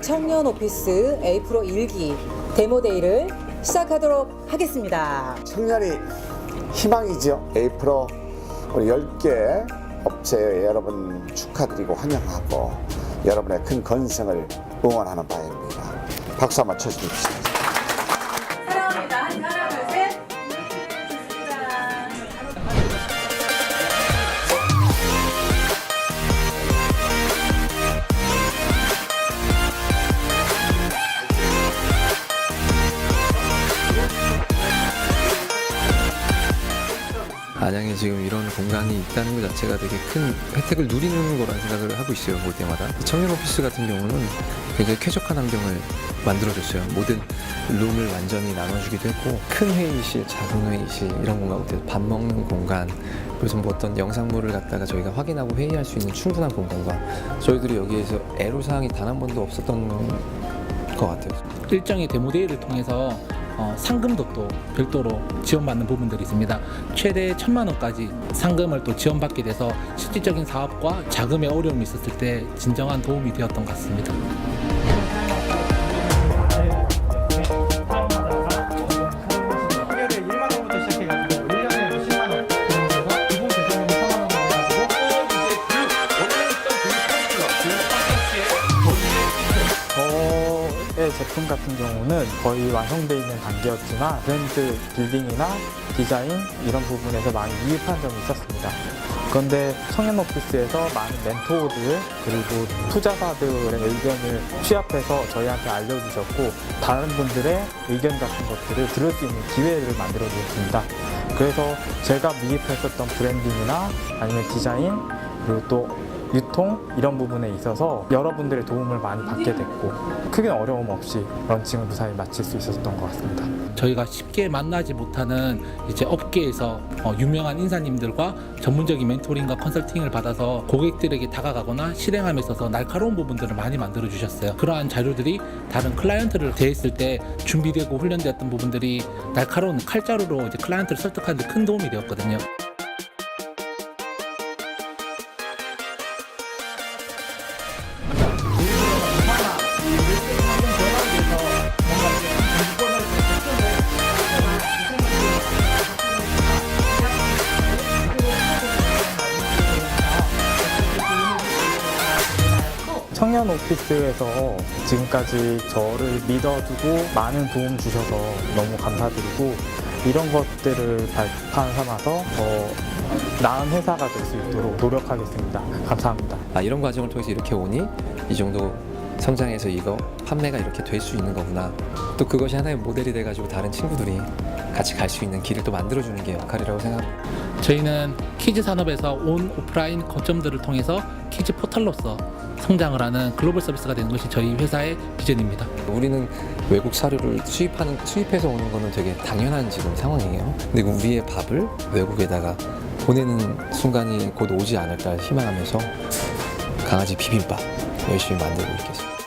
청년 오피스 에이프로 1기 데모데이를 시작하도록 하겠습니다. 청년이 희망이죠. 에이프로 우리 10개 업체 여러분 축하드리고 환영하고 여러분의 큰 건승을 응원하는 바입니다. 박수 한번 쳐주십시오. 안양에 지금 이런 공간이 있다는 것 자체가 되게 큰 혜택을 누리는 거라는 생각을 하고 있어요 볼 때마다. 청년 오피스 같은 경우는 굉장히 쾌적한 환경을 만들어줬어요. 모든 룸을 완전히 나눠주기도 했고 큰 회의실, 작은 회의실 이런 공간부터 밥 먹는 공간 그래서 뭐 어떤 영상물을 갖다가 저희가 확인하고 회의할 수 있는 충분한 공간과 저희들이 여기에서 애로사항이 단 한 번도 없었던 것 같아요. 일정의 데모데이를 통해서 어, 상금도 또 별도로 지원받는 부분들이 있습니다. 최대 천만 원까지 상금을 또 지원받게 돼서 실질적인 사업과 자금의 어려움이 있었을 때 진정한 도움이 되었던 것 같습니다. 제품 같은 경우는 거의 완성되어 있는 단계였지만 브랜드 빌딩이나 디자인 이런 부분에서 많이 미흡한 점이 있었습니다. 그런데 청년 오피스에서 많은 멘토들 그리고 투자자들의 의견을 취합해서 저희한테 알려주셨고 다른 분들의 의견 같은 것들을 들을 수 있는 기회를 만들어 주셨습니다. 그래서 제가 미입했었던 브랜딩이나 아니면 디자인 그리고 또 유통 이런 부분에 있어서 여러분들의 도움을 많이 받게 됐고 크게 어려움 없이 런칭을 무사히 마칠 수 있었던 것 같습니다. 저희가 쉽게 만나지 못하는 이제 업계에서 어, 유명한 인사님들과 전문적인 멘토링과 컨설팅을 받아서 고객들에게 다가가거나 실행함에 있어서 날카로운 부분들을 많이 만들어 주셨어요. 그러한 자료들이 다른 클라이언트를 대했을 때 준비되고 훈련되었던 부분들이 날카로운 칼자루로 이제 클라이언트를 설득하는 데 큰 도움이 되었거든요. 청년 오피스에서 지금까지 저를 믿어주고 많은 도움 주셔서 너무 감사드리고 이런 것들을 발판 삼아서 더 나은 회사가 될 수 있도록 노력하겠습니다. 감사합니다. 아 이런 과정을 통해서 이렇게 오니 이 정도 성장해서 이거 판매가 이렇게 될 수 있는 거구나 또 그것이 하나의 모델이 돼가지고 다른 친구들이 같이 갈 수 있는 길을 또 만들어주는 게 역할이라고 생각합니다 저희는 키즈 산업에서 온 오프라인 거점들을 통해서 키즈 포털로서 성장을 하는 글로벌 서비스가 되는 것이 저희 회사의 비전입니다. 우리는 외국 사료를 수입하는 수입해서 오는 거는 되게 당연한 지금 상황이에요 근데 그 우리의 밥을 외국에다가 보내는 순간이 곧 오지 않을까 희망하면서 강아지 비빔밥 열심히 만들고 있겠습니다